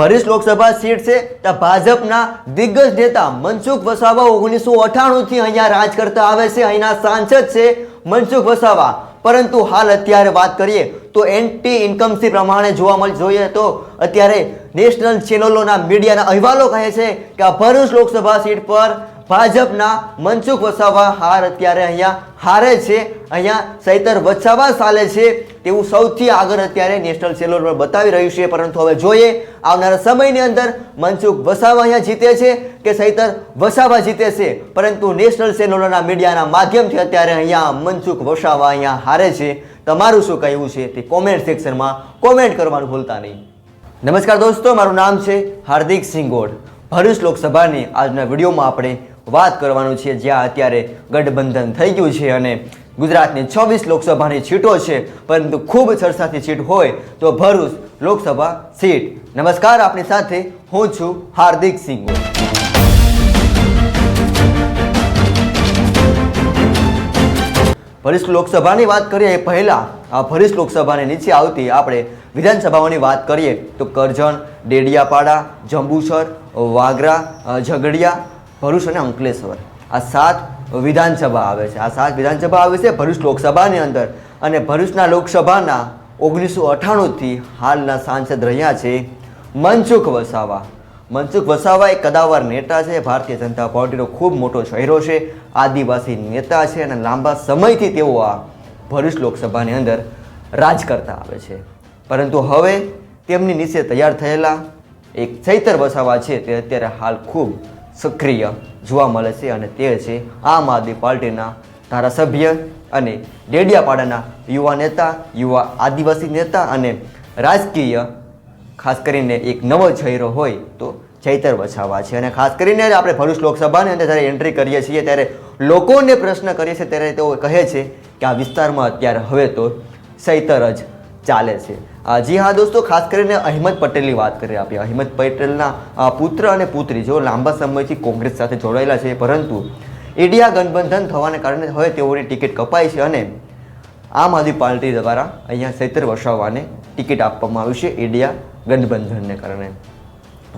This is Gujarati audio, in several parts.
ભરૂચ લોકસભા સીટ છે ત્યાં ભાજપના દિગ્ગજ નેતા મનસુખ વસાવા ઓગણીસો અઠાણુંથી અહીંયા રાજ કરતા આવે છે. અહીંના સાંસદ છે મનસુખ વસાવા. પરંતુ હાલ અત્યારે વાત કરીએ તો એન્ટી ઇન્કમસી પ્રમાણે જોવા મળી, જોઈએ તો અત્યારે નેશનલ ચેનલોના મીડિયાના અહેવાલો કહે છે કે આ ભરૂચ લોકસભા સીટ પર ભાજપના મનસુખ વસાવા હાર અત્યારે અહીંયા હારે છે. અહીંયા સૈતર વસાવા ચાલે છે. તેવું સૌથી આગળ અત્યારે નેશનલ સેલોર પર બતાવી રહ્યું છે. પરંતુ હવે જોઈએ, આવનારા સમયની અંદર મનસુખ વસાવા અહીંયા જીતે છે કે સૈતર વસાવા જીતે છે? પરંતુ નેશનલ સેલોરના મીડિયાના માધ્યમથી અત્યારે અહીંયા મનસુખ વસાવા અહીંયા હારે છે. તમારું શું કહેવું છે તે કોમેન્ટ સેક્શનમાં કોમેન્ટ કરવાનું ભૂલતા નહીં. નમસ્કાર દોસ્તો, મારું નામ છે હાર્દિક સિંગોડ. ભરૂચ લોકસભાની આજના વિડીયોમાં આપણે વાત કરવાનું છે, જ્યાં અત્યારે ગઠબંધન થઈ ગયું છે અને ગુજરાતની છવ્વીસ લોકસભાની સીટો છે, પરંતુ ખૂબ સરસાથી સીટ હોય તો ભરૂચ લોકસભા સીટ. નમસ્કાર, આપની સાથે હું છું હાર્દિક સિંહ ભરૂચ લોકસભાની વાત કરીએ એ પહેલાં, આ ભરૂચ લોકસભાની નીચે આવતી આપણે વિધાનસભાઓની વાત કરીએ તો કરજણ, ડેડિયાપાડા, જંબુસર, વાગરા ઝઘડિયા ભરૂચ અને અંકલેશ્વર. આ સાત વિધાનસભા આવે છે. આ સાત વિધાનસભા આવે છે ભરૂચ લોકસભાની અંદર. અને ભરૂચના લોકસભાના ઓગણીસો અઠ્ઠાણુંથી હાલના સાંસદ રહ્યા છે મનસુખ વસાવા. મનસુખ વસાવા એ કદાવર નેતા છે. ભારતીય જનતા પાર્ટીનો ખૂબ મોટો ચહેરો છે. આદિવાસી નેતા છે અને લાંબા સમયથી તેઓ આ ભરૂચ લોકસભાની અંદર રાજ કરતા આવે છે. પરંતુ હવે તેમની નીચે તૈયાર થયેલા એક ચૈતર વસાવા છે. તે અત્યારે હાલ ખૂબ સક્રિય જોવા મળે છે અને તે છે આમ આદમી પાર્ટીના ધારાસભ્ય અને ડેડિયાપાડાના યુવા નેતા, યુવા આદિવાસી નેતા અને રાજકીય ખાસ કરીને એક નવો ચહેરો હોય તો ચૈતર વછાવા છે. અને ખાસ કરીને આપણે ભરૂચ લોકસભાની અંદર જ્યારે એન્ટ્રી કરીએ છીએ ત્યારે લોકોને પ્રશ્ન કરીએ છીએ ત્યારે તેઓ કહે છે કે આ વિસ્તારમાં અત્યારે હવે તો ચૈતર જ ચાલે છે. જી હા દોસ્તો, ખાસ કરીને અહેમદ પટેલની વાત કરી આપી અહેમદ પટેલના પુત્ર અને પુત્રી, જેઓ લાંબા સમયથી કોંગ્રેસ સાથે જોડાયેલા છે, પરંતુ ઇન્ડિયા ગઠબંધન થવાને કારણે હવે તેઓની ટિકિટ કપાઈ છે અને આમ આદમી પાર્ટી દ્વારા અહીંયા સૈતર વર્ષાવાને ટિકિટ આપવામાં આવી છે ઈડિયા ગઠબંધનને કારણે.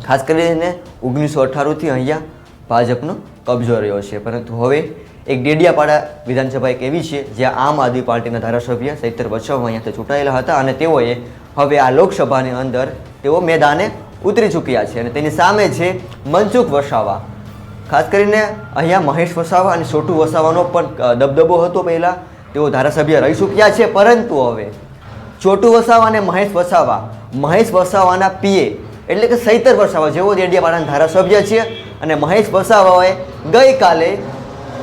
ખાસ કરીને ઓગણીસો અઠ્ઠાણુંથી અહીંયા ભાજપનો કબજો રહ્યો છે. પરંતુ હવે એક ડેડિયાપાડા વિધાનસભા એક એવી છે જ્યાં આમ આદમી પાર્ટીના ધારાસભ્ય સૈતર વસાવા અહીંયાથી ચૂંટાયેલા હતા અને તેઓએ હવે આ લોકસભાની અંદર તેઓ મેદાને ઉતરી ચૂક્યા છે અને તેની સામે છે મનસુખ વસાવા. ખાસ કરીને અહીંયા મહેશ વસાવા અને છોટુ વસાવાનો પણ દબદબો હતો પહેલાં. તેઓ ધારાસભ્ય રહી ચૂક્યા છે, પરંતુ હવે છોટુ વસાવા અને મહેશ વસાવા, મહેશ વસાવાના પીએ એટલે કે સૈતર વસાવા જેઓ દેડિયાપાડાના ધારાસભ્ય છે અને મહેશ વસાવાએ ગઈકાલે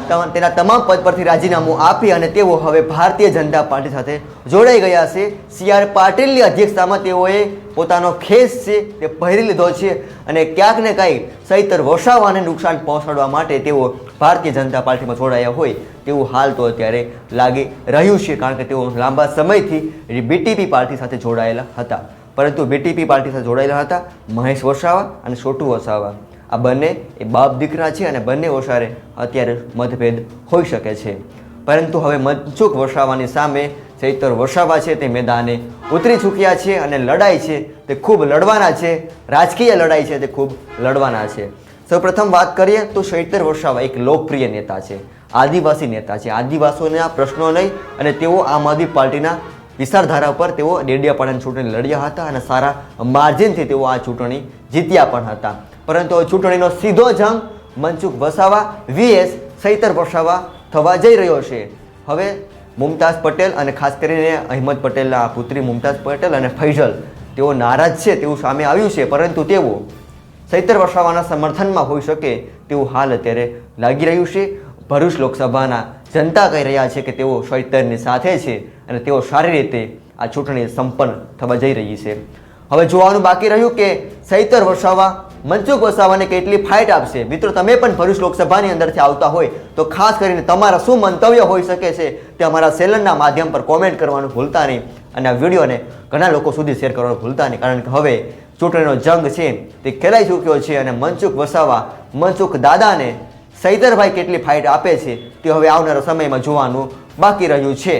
તેના તમામ પદ પરથી રાજીનામું આપી અને તેઓ હવે ભારતીય જનતા પાર્ટી સાથે જોડાઈ ગયા છે. સી આર પાટીલની અધ્યક્ષતામાં તેઓએ પોતાનો ખેસ છે તે પહેરી લીધો છે અને ક્યાંક ને કાંઈ સહિતર વસાવાને નુકસાન પહોંચાડવા માટે તેઓ ભારતીય જનતા પાર્ટીમાં જોડાયા હોય તેવું હાલ તો અત્યારે લાગી રહ્યું છે કારણ કે તેઓ લાંબા સમયથી બીટીપી પાર્ટી સાથે જોડાયેલા હતા. પરંતુ બીટીપી પાર્ટી સાથે જોડાયેલા હતા મહેશ વસાવા અને છોટુ વસાવા. આ બંને એ બાપ દીકરા છે અને બંને ઓસારે અત્યારે મતભેદ હોઈ શકે છે. પરંતુ હવે મનસુખ વસાવાની સામે ચૈતર વસાવા છે, તે મેદાને ઉતરી ચૂક્યા છે અને લડાઈ છે, તે ખૂબ લડવાના છે. રાજકીય લડાઈ છે, તે ખૂબ લડવાના છે. સૌપ્રથમ વાત કરીએ તો ચૈતર વસાવા એક લોકપ્રિય નેતા છે, આદિવાસી નેતા છે. આદિવાસીઓના પ્રશ્નો નહીં અને તેઓ આમ આદમી પાર્ટીના વિસ્તારધારા પર તેઓ ડેડિયાપાડાની ચૂંટણી લડ્યા હતા અને સારા માર્જિનથી તેઓ આ ચૂંટણી જીત્યા પણ હતા. પરંતુ ચૂંટણીનો સીધો જંગ મનસુખ વસાવા વીએસ સૈતર વસાવા થવા જઈ રહ્યો છે. હવે મુમતાઝ પટેલ અને ખાસ કરીને અહેમદ પટેલના પુત્રી મુમતાઝ પટેલ અને ફૈઝલ, તેઓ નારાજ છે તેવું સામે આવ્યું છે, પરંતુ તેઓ સૈતર વસાવાના સમર્થનમાં હોઈ શકે તેવું હાલ અત્યારે લાગી રહ્યું છે. ભરૂચ લોકસભાના જનતા કહી રહ્યા છે કે તેઓ સૈતરની સાથે છે અને તેઓ સારી રીતે આ ચૂંટણી સંપન્ન થવા જઈ રહી છે. હવે જોવાનું બાકી રહ્યું કે સૈતર વસાવા મનસુખ વસાવાને કેટલી ફાઇટ આપશે? મિત્રો, તમે પણ ભરૂચ લોકસભાની અંદરથી આવતા હોય તો ખાસ કરીને તમારા શું મંતવ્ય હોઈ શકે છે તે અમારા સેલનના માધ્યમ પર કોમેન્ટ કરવાનું ભૂલતા નહીં અને આ વિડીયોને ઘણા લોકો સુધી શેર કરવાનું ભૂલતા નહીં. કારણ કે હવે ચૂંટણીનો જંગ છે, તે ખેલાઈ ચૂક્યો છે અને મનસુખ વસાવા મનસુખ દાદાને સૈદરભાઈ કેટલી ફાઇટ આપે છે તે હવે આવનારા સમયમાં જોવાનું બાકી રહ્યું છે.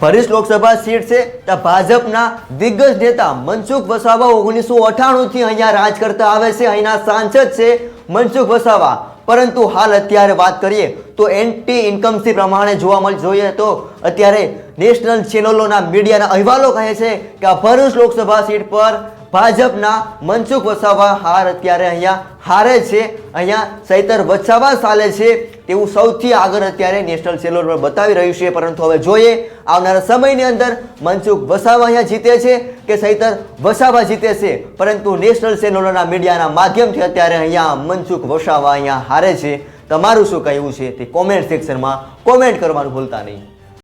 ભરૂચ લોકસભા સીટ છે ત્યાં ભાજપના દિગ્ગજ નેતા મનસુખ વસાવા ઓગણીસો અઠાણું થી અહીંયા રાજ કરતા આવે છે. અહીંના સાંસદ છે મનસુખ વસાવા. પરંતુ હાલ અત્યારે વાત કરીએ તો એન્ટી ઇન્કમસી પ્રમાણે જોવા મળી, જોઈએ તો અત્યારે નેશનલ ચેનલોના મીડિયાના અહેવાલો કહે છે કે આ ભરૂચ લોકસભા સીટ પર ભાજપના મનસુખ વસાવા હાર અત્યારે અહીંયા હારે છે. અહીંયા સૈતર વસાવા ચાલે છે. તેવું સૌથી આગળ અત્યારે નેશનલ સેલોર પર બતાવી રહ્યું છે. પરંતુ હવે જોઈએ, આવનારા સમયની અંદર મનસુખ વસાવા અહીંયા જીતે છે કે સહિતર વસાવા જીતે છે? પરંતુ નેશનલ ચેનલોના મીડિયાના માધ્યમથી અત્યારે અહીંયા મનસુખ વસાવા અહીંયા હારે છે. તમારું શું કહેવું છે તે કોમેન્ટ સેક્શનમાં કોમેન્ટ કરવાનું ભૂલતા નહીં.